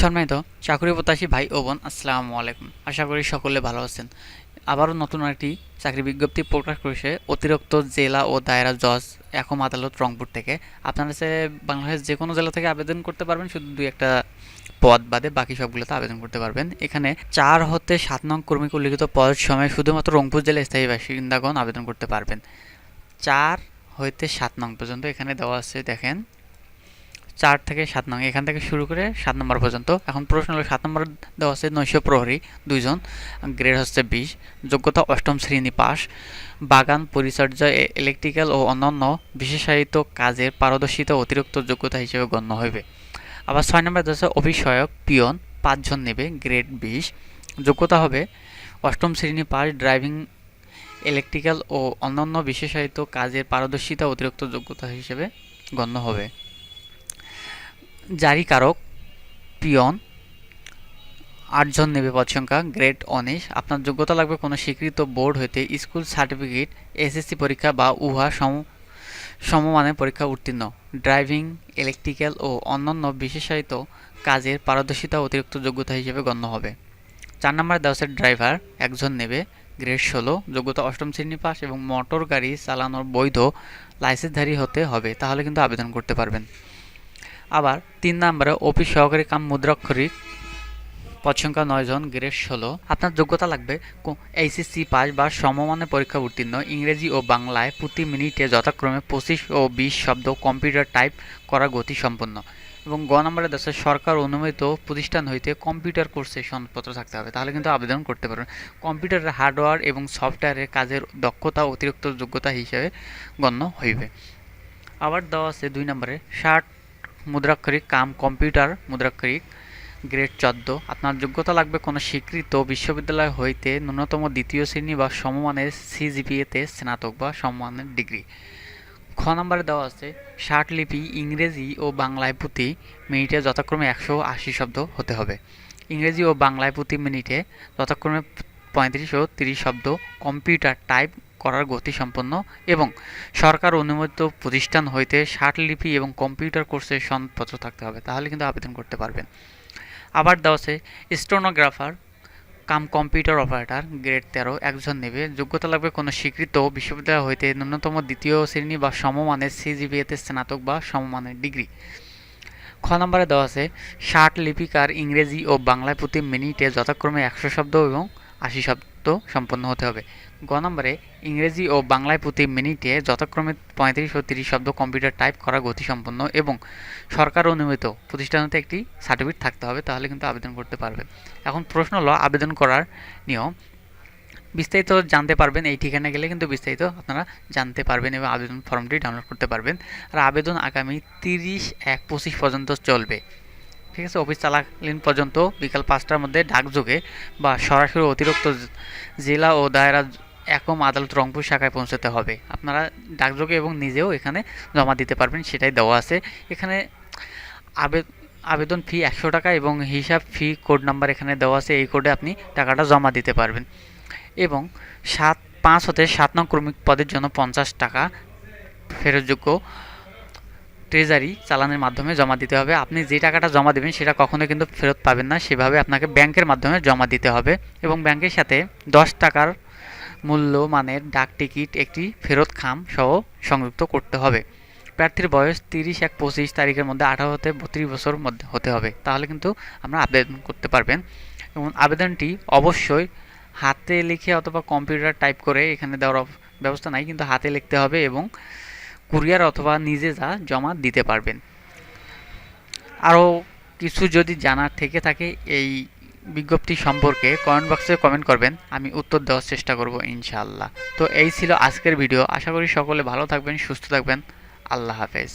সম্মানিত চাকরি প্রত্যাশী ভাই ও বোন, আসসালামু আলাইকুম। আশা করি সকলে ভালো আছেন। আবারও নতুন একটি চাকরি বিজ্ঞপ্তি প্রকাশ করেছে অতিরিক্ত জেলা ও দায়রা জজ একম আদালত রংপুর থেকে। আপনারা সে বাংলাদেশ যে কোনো জেলা থেকে আবেদন করতে পারবেন, শুধু দুই একটা পদ বাদে বাকি সবগুলোতে আবেদন করতে পারবেন। এখানে চার হতে সাত নং কর্মীকে উল্লিখিত পদ সময় শুধুমাত্র রংপুর জেলায় স্থায়ী বাসিন্দাগণ আবেদন করতে পারবেন। চার হইতে সাত নং পর্যন্ত এখানে দেওয়া আছে, দেখেন। চার থেকে সাত নং, এখান থেকে শুরু করে সাত নম্বর পর্যন্ত। এখন প্রশ্ন হলো, সাত নম্বর দেওয়া আছে নৈশ প্রহরী, দুইজন, গ্রেড হচ্ছে বিশ, যোগ্যতা অষ্টম শ্রেণি পাস বাগান, পরিচর্যা ইলেকট্রিক্যাল ও অন্যান্য বিশেষায়িত কাজের পারদর্শিতা অতিরিক্ত যোগ্যতা হিসেবে গণ্য হইবে আবার ছয় নম্বর দেওয়া আছে, অভিষয়ক, পিয়ন, পাঁচজন নেবে, গ্রেড বিশ, যোগ্যতা হবে অষ্টম শ্রেণি পাস ড্রাইভিং ইলেকট্রিক্যাল ও অন্যান্য বিশেষায়িত কাজের পারদর্শিতা অতিরিক্ত যোগ্যতা হিসেবে গণ্য হবে। জারিকারক, পিয়ন। আটজন নেবে পদ সংখ্যা গ্রেড অনিশ আপনার যোগ্যতা লাগবে কোনো স্বীকৃত বোর্ড হইতে স্কুল সার্টিফিকেট, এসএসসি পরীক্ষা বা উহা সম, সমমানের পরীক্ষা উত্তীর্ণ। ড্রাইভিং, ইলেকট্রিক্যাল ও অন্যান্য বিশেষায়িত কাজের পারদর্শিতা অতিরিক্ত যোগ্যতা হিসেবে গণ্য হবে। চার নম্বর দেওয়া ড্রাইভার, একজন নেবে। গ্রেড ষোলো, যোগ্যতা অষ্টম শ্রেণি পাস এবং মোটর গাড়ি চালানোর বৈধ লাইসেন্সধারী হতে হবে। তাহলে কিন্তু আবেদন করতে পারবেন। আবার তিন নম্বরে অফিস সহকারী কাম মুদ্রাক্ষরিক পদ সংখ্যা নয় জন, গ্রেড ষোলো। আপনার যোগ্যতা লাগবে এইচএসসি পাস বা সমমানের পরীক্ষা উত্তীর্ণ, ইংরেজি ও বাংলায় প্রতি মিনিটে যথাক্রমে পঁচিশ ও বিশ শব্দ কম্পিউটার টাইপ করা গতি সম্পন্ন। এবং গ নম্বরে দেশের সরকার অনুমোদিত প্রতিষ্ঠান হইতে কম্পিউটার কোর্সে সনদপত্র থাকতে হবে। তাহলে কিন্তু আবেদন করতে পারবেন। কম্পিউটারের হার্ডওয়্যার এবং সফটওয়্যারের কাজের দক্ষতা অতিরিক্ত যোগ্যতা হিসেবে গণ্য হইবে। আবার দেওয়া আছে দুই নম্বরে, ষাট মুদ্রাক্ষরিক, কাম কম্পিউটার মুদ্রাক্ষরিক, গ্রেড চোদ্দ। আপনার যোগ্যতা লাগবে কোনো স্বীকৃত বিশ্ববিদ্যালয় হইতে ন্যূনতম দ্বিতীয় শ্রেণি বা সমমানের সিজিপিএতে স্নাতক বা সমমানের ডিগ্রি। খ নম্বরে দেওয়া আছে, ষাট লিপি ইংরেজি ও বাংলায় প্রতি মিনিটে যথাক্রমে একশো আশি শব্দ হতে হবে। ইংরেজি ও বাংলায় প্রতি মিনিটে যথাক্রমে পঁয়ত্রিশ ও তিরিশ শব্দ কম্পিউটার টাইপ করার গতি সম্পন্ন এবং সরকার অনুমোদিত প্রতিষ্ঠান হইতে লিপি এবং কম্পিউটার কোর্সের সনদপত্র থাকতে হবে, তাহলে কিন্তু আবেদন করতে পারবেন। আবার দেওয়া আছে, stenographer, cum computer operator, grade তেরো, একজন নেবে। যোগ্যতা লাগবে কোনো স্বীকৃত বিশ্ববিদ্যালয় হইতে ন্যূনতম দ্বিতীয় শ্রেণি বা সমমানের সিজিবিএতে স্নাতক বা সমমানের ডিগ্রি। খ নম্বরে দেওয়া আছে, ষাট লিপিকার ইংরেজি ও বাংলায় প্রতি মিনিটে যথাক্রমে একশো শব্দ এবং আশি শব্দ সম্পন্ন হতে হবে। গ নম্বরে, ইংরেজি ও বাংলায় প্রতি মিনিটে যথাক্রমে পঁয়ত্রিশ ও তিরিশ শব্দ কম্পিউটার টাইপ করা গতিসম্পন্ন এবং সরকার অনুমোদিত প্রতিষ্ঠান হতে একটি সার্টিফিকেট থাকতে হবে, তাহলে কিন্তু আবেদন করতে পারবে। এখন প্রশ্ন হলো, আবেদন করার নিয়ম। বিস্তারিত জানতে পারবেন এই ঠিকানা গেলে কিন্তু বিস্তারিত আপনারা জানতে পারবেন এবং আবেদন ফর্মটি ডাউনলোড করতে পারবেন। আর আবেদন আগামী তিরিশ এক পঁচিশ পর্যন্ত চলবে। ঠিক আছে? অফিস চলাকালীন পর্যন্ত বিকাল পাঁচটার মধ্যে ডাকযোগে বা সরাসরি অতিরিক্ত জেলা ও দায়রা একম আদালত রংপুর শাখায় পৌঁছতে হবে। আপনারা ডাকযোগে এবং নিজেও এখানে জমা দিতে পারবেন, সেটাই দেওয়া আছে। এখানে আবে আবেদন ফি একশো টাকা এবং হিসাব ফি কোড নাম্বার এখানে দেওয়া আছে, এই কোডে আপনি টাকাটা জমা দিতে পারবেন। এবং সাত, পাঁচ হতে সাত নং ক্রমিক পদের জন্য পঞ্চাশ টাকা ফেরতযোগ্য ট্রেজারি চালানের মাধ্যমে জমা দিতে হবে। আপনি যে টাকাটা জমা দেবেন, সেটা কখনো কিন্তু ফেরত পাবেন না। সেভাবে আপনাকে ব্যাংকের মাধ্যমে জমা দিতে হবে। এবং ব্যাংকের সাথে দশ টাকার মূল্য মানের ডাক টিকিট একটি ফেরত খাম সহ সংযুক্ত করতে হবে। প্রার্থীর বয়স তিরিশ এক পঁচিশ তারিখের মধ্যে আঠারো হতে বত্রিশ বছর মধ্যে হতে হবে। তাহলে কিন্তু আমরা আবেদন করতে পারবেন। এবং আবেদনটি অবশ্যই হাতে লিখে অথবা কম্পিউটার টাইপ করে এখানে দেওয়ার ব্যবস্থা নাই, কিন্তু হাতে লিখতে হবে এবং কুরিয়ার অথবা নিজে যা জমা দিতে পারবেন। আরও কিছু যদি জানার থেকে থাকে, এই বিজ্ঞপ্তি সম্পর্কে কমেন্ট বক্সে কমেন্ট করবেন, আমি উত্তর দেওয়ার চেষ্টা করব ইনশাআল্লাহ। তো এই ছিল আজকের ভিডিও আশা করি সকলে ভালো থাকবেন, সুস্থ থাকবেন, আল্লাহ হাফেজ।